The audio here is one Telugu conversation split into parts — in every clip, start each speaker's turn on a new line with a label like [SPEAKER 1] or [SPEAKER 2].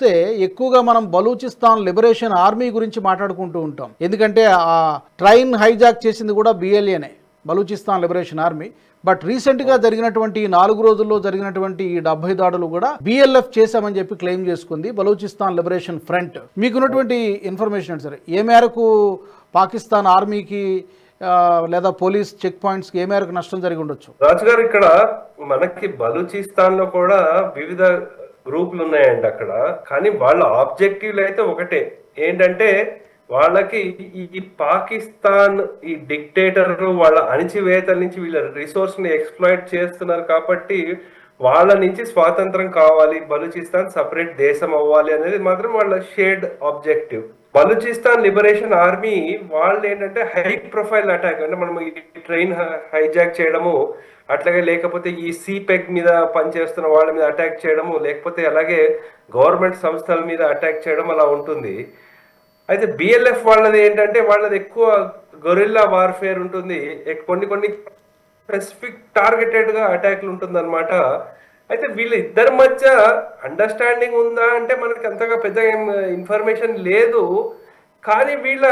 [SPEAKER 1] చూస్తే ఎక్కువగా మనం బలూచిస్తాన్ లిబరేషన్ ఆర్మీ గురించి మాట్లాడుకుంటూ ఉంటాం. ఎందుకంటే ఆ ట్రైన్ హైజాక్ చేసింది కూడా బిఎల్ఏనే బలూచిస్తాన్ లిబరేషన్ ఆర్మీ. బట్ రీసెంట్గా జరిగినటువంటి ఈ నాలుగు రోజుల్లో జరిగినటువంటి ఈ డెబ్బై దాడులు కూడా బిఎల్ఎఫ్ చేశామని చెప్పి క్లెయిమ్ చేసుకుంది బలూచిస్తాన్ లిబరేషన్ ఫ్రంట్. మీకున్నటువంటి ఇన్ఫర్మేషన్ ఏంటి సార్? ఏ మేరకు పాకిస్తాన్ ఆర్మీకి లేదా పోలీస్ చెక్ పాయింట్స్కి ఏ మేరకు నష్టం జరిగి ఉండొచ్చు?
[SPEAKER 2] రాజుగారు ఇక్కడ మనకి బలూచిస్తాన్లో కూడా వివిధ గ్రూపులు ఉన్నాయండి అక్కడ. కానీ వాళ్ళ ఆబ్జెక్టివ్లు అయితే ఒకటే. ఏంటంటే వాళ్ళకి ఈ పాకిస్తాన్ ఈ డిక్టేటర్ వాళ్ళ అణిచివేతల నుంచి వీళ్ళ రిసోర్స్ని ఎక్స్ప్లాయిట్ చేస్తున్నారు కాబట్టి వాళ్ళ నుంచి స్వాతంత్రం కావాలి బలూచిస్తాన్ సపరేట్ దేశం అవ్వాలి అనేది మాత్రం వాళ్ళ షేడ్ ఆబ్జెక్టివ్. బలూచిస్తాన్ లిబరేషన్ ఆర్మీ వాళ్ళు ఏంటంటే హై ప్రొఫైల్ అటాక్ అంటే మనం ఈ ట్రైన్ హైజాక్ చేయడము అట్లాగే లేకపోతే ఈ సీపెక్ మీద పనిచేస్తున్న వాళ్ళ మీద అటాక్ చేయడము లేకపోతే అలాగే గవర్నమెంట్ సంస్థల మీద అటాక్ చేయడం అలా ఉంటుంది. అయితే బిఎల్ఎఫ్ వాళ్ళది ఏంటంటే వాళ్ళది ఎక్కువ గొరిల్లా వార్ఫేర్ ఉంటుంది. కొన్ని కొన్ని స్పెసిఫిక్ టార్గెటెడ్గా అటాక్లు ఉంటుంది అనమాట అయితే వీళ్ళ ఇద్దరి మధ్య అండర్స్టాండింగ్ ఉందా అంటే మనకి అంతగా పెద్దగా ఇన్ఫర్మేషన్ లేదు. కానీ వీళ్ళ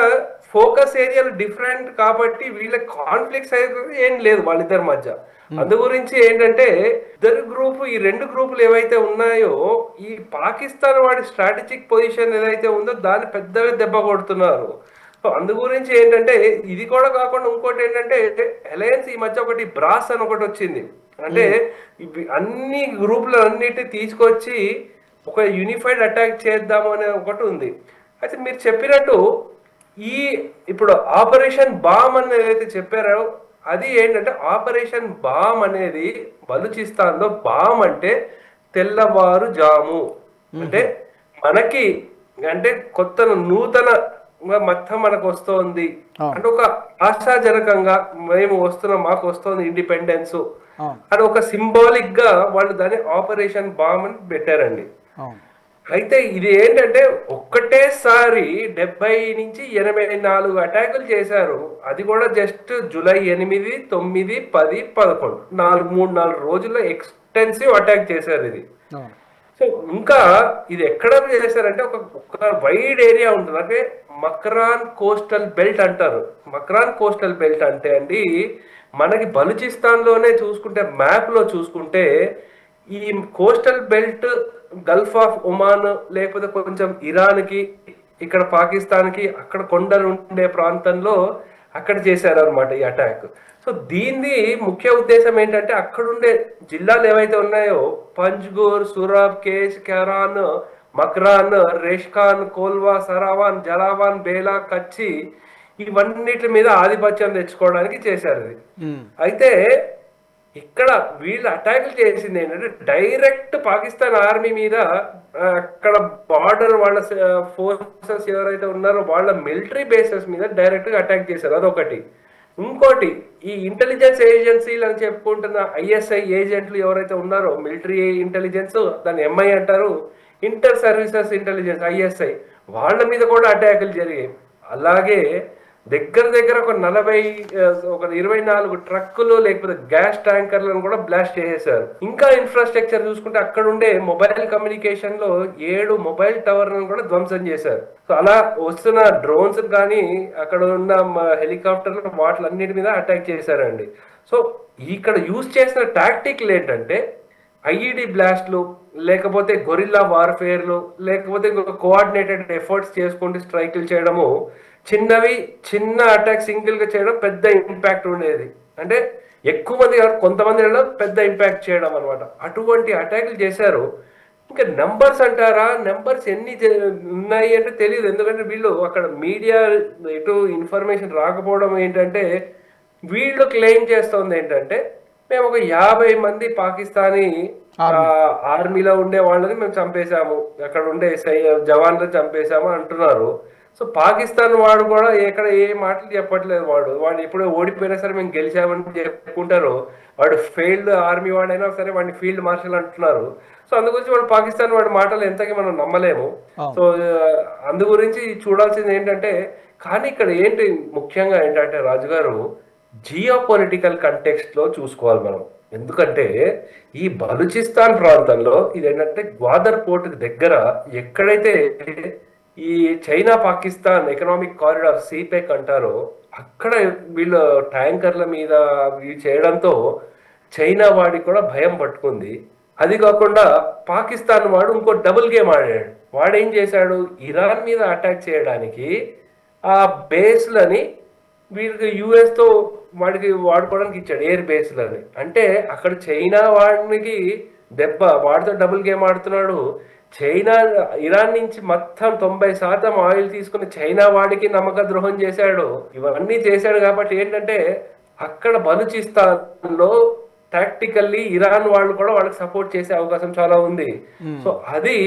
[SPEAKER 2] ఫోకస్ ఏరియాలు డిఫరెంట్ కాబట్టి వీళ్ళ కాన్ఫ్లిక్ట్స్ అయితే ఏం లేదు వాళ్ళిద్దరి మధ్య. అందు గురించి ఏంటంటే ఇద్దరు గ్రూప్ ఈ రెండు గ్రూపులు ఏవైతే ఉన్నాయో ఈ పాకిస్తాన్ వాడి స్ట్రాటజిక్ పొజిషన్ ఏదైతే ఉందో దాన్ని పెద్దగా దెబ్బ కొడుతున్నారు. సో అందు గురించి ఏంటంటే ఇది కూడా కాకుండా ఇంకోటి ఏంటంటే అలయన్స్ ఈ మధ్య ఒకటి బ్రాస్ అని ఒకటి వచ్చింది. అంటే అన్ని గ్రూపులు అన్నిటి తీసుకొచ్చి ఒక యూనిఫైడ్ అటాక్ చేద్దాము అనే ఒకటి ఉంది. అయితే మీరు చెప్పినట్టు ఈ ఇప్పుడు ఆపరేషన్ బామ్ అని ఏదైతే చెప్పారో అది ఏంటంటే ఆపరేషన్ బామ్ అనేది బలూచిస్తాన్లో బామ్ అంటే తెల్లవారు జాము అంటే మనకి అంటే కొత్త నూతన మొత్తం మనకు వస్తోంది. అంటే ఒక ఆశాజనకంగా మేము వస్తున్నాం మాకు వస్తుంది ఇండిపెండెన్స్. అని ఒక సింబాలిక్గా వాళ్ళు దాన్ని ఆపరేషన్ బామ్ అని పెట్టారండి. అయితే ఇది ఏంటంటే ఒక్కటేసారి డెబ్బై నుంచి ఎనభై నాలుగు అటాకులు చేశారు. అది కూడా జస్ట్ జూలై ఎనిమిది తొమ్మిది పది పదకొండు. నాలుగు మూడు నాలుగు రోజుల్లో ఎక్స్టెన్సివ్ అటాక్ చేశారు ఇది. సో ఇంకా ఇది ఎక్కడ చేశారంటే ఒక ఒక వైడ్ ఏరియా ఉంటుంది. అంటే మక్రాన్ కోస్టల్ బెల్ట్ అంటారు. మక్రాన్ కోస్టల్ బెల్ట్ అంటే అండి మనకి బలూచిస్తాన్లోనే చూసుకుంటే మ్యాప్లో చూసుకుంటే ఈ coastal belt gulf of Oman లేకపోతే కొంచెం ఇరాన్కి ఇక్కడ పాకిస్తాన్కి అక్కడ కొండలు ఉండే ప్రాంతంలో అక్కడ చేశారు అనమాట ఈ అటాక్ సో దీన్ని ముఖ్య ఉద్దేశం ఏంటంటే అక్కడుండే జిల్లాలు ఏవైతే ఉన్నాయో పంజ్గూర్ సూరాబ్ కేష్ కెరాన్ మక్రాన్ రేష్ఖాన్ కోల్వా సరావాన్ జలావాన్ బేలా కచ్చి ఇవన్నిటి మీద ఆధిపత్యం తెచ్చుకోవడానికి చేశారు. అయితే ఇక్కడ వీళ్ళు అటాకులు చేసింది ఏంటంటే డైరెక్ట్ పాకిస్తాన్ ఆర్మీ మీద అక్కడ బార్డర్ వాళ్ళ ఫోర్సెస్ ఎవరైతే ఉన్నారో వాళ్ళ మిలిటరీ బేసెస్ మీద డైరెక్ట్గా అటాక్ చేశారు. అదొకటి. ఇంకోటి ఈ ఇంటెలిజెన్స్ ఏజెన్సీలు అని చెప్పుకుంటున్న ఐఎస్ఐ ఏజెంట్లు ఎవరైతే ఉన్నారో మిలిటరీ ఇంటెలిజెన్స్ దాన్ని ఎంఐ అంటారు ఇంటర్ సర్వీసెస్ ఇంటెలిజెన్స్ ఐఎస్ఐ వాళ్ళ మీద కూడా అటాకులు జరిగాయి. అలాగే దగ్గర దగ్గర ఒక నలభై ఒక ఇరవై నాలుగు ట్రక్కులు లేకపోతే గ్యాస్ ట్యాంకర్లను కూడా బ్లాస్ట్ చేసేసారు ఇంకా ఇన్ఫ్రాస్ట్రక్చర్ చూసుకుంటే అక్కడ ఉండే మొబైల్ కమ్యూనికేషన్లో ఏడు మొబైల్ టవర్లను కూడా ధ్వంసం చేశారు. సో అలా వస్తున్న డ్రోన్స్ కానీ అక్కడ ఉన్న హెలికాప్టర్లు వాటిలన్నిటి మీద అటాక్ చేశారండి. సో ఇక్కడ యూజ్ చేసిన టాక్టిక్లు ఏంటంటే ఐఈడి బ్లాస్ట్లు లేకపోతే గొరిల్లా వార్ఫేర్లు లేకపోతే కోఆర్డినేటెడ్ ఎఫర్ట్స్ చేసుకుంటూ స్ట్రైకులు చేయడము చిన్నవి చిన్న అటాక్ సింగిల్గా చేయడం పెద్ద ఇంపాక్ట్ ఉండేది. అంటే ఎక్కువ మంది కొంతమంది పెద్ద ఇంపాక్ట్ చేయడం అనమాట అటువంటి అటాకులు చేశారు. ఇంకా నెంబర్స్ అంటారా? నెంబర్స్ ఎన్ని ఉన్నాయి అంటే తెలియదు ఎందుకంటే వీళ్ళు అక్కడ మీడియా ఎటు ఇన్ఫర్మేషన్ రాకపోవడం ఏంటంటే వీళ్ళు క్లెయిమ్ చేస్తోంది ఏంటంటే మేము ఒక యాభై మంది పాకిస్తానీ ఆర్మీలో ఉండే వాళ్ళని మేము చంపేశాము. అక్కడ ఉండే జవాన్లు చంపేశాము అంటున్నారు. సో పాకిస్తాన్ వాడు కూడా ఎక్కడ ఏ మాటలు చెప్పట్లేదు వాడు. వాడు ఎప్పుడో ఓడిపోయినా సరే మేము గెలిచామని చెప్పుకుంటారు. వాడు ఫెయిల్డ్ ఆర్మీ వాడైనా సరే వాడిని ఫీల్డ్ మార్షల్ అంటున్నారు. సో అందు గురించి వాడు పాకిస్తాన్ వాడి మాటలు ఎంతకి మనం నమ్మలేము. సో అందు గురించి చూడాల్సింది ఏంటంటే కానీ ఇక్కడ ఏంటి ముఖ్యంగా ఏంటంటే రాజుగారు జియో పొలిటికల్ కంటెక్స్ట్లో చూసుకోవాలి మనం. ఎందుకంటే ఈ బలూచిస్తాన్ ప్రాంతంలో ఇది ఏంటంటే గ్వాదర్ పోర్ట్ దగ్గర ఎక్కడైతే ఈ China Pakistan economic corridor CPEC అంటారో అక్కడ వీళ్ళు ట్యాంకర్ల మీద ఇవి చేయడంతో చైనా వాడికి కూడా భయం పట్టుకుంది. అది కాకుండా పాకిస్తాన్ వాడు ఇంకో డబుల్ గేమ్ ఆడాడు. వాడు ఏం చేశాడు? ఇరాన్ మీద అటాక్ చేయడానికి ఆ బేస్లని వీళ్ళకి యుఎస్తో వాడికి వాడుకోవడానికి ఇచ్చాడు ఎయిర్ బేస్లని అంటే అక్కడ చైనా వాడికి దెబ్బ వాడితో డబుల్ గేమ్ ఆడుతున్నాడు. చైనా ఇరాన్ నుంచి మొత్తం తొంభై శాతం ఆయిల్ తీసుకుని చైనా వాడికి నమ్మక ద్రోహం చేశాడు. ఇవన్నీ చేశాడు కాబట్టి ఏంటంటే అక్కడ బలూచిస్తాన్లో టాక్టికల్లీ ఇరాన్ వాళ్ళు కూడా వాళ్ళకి సపోర్ట్ చేసే అవకాశం చాలా ఉంది. సో అది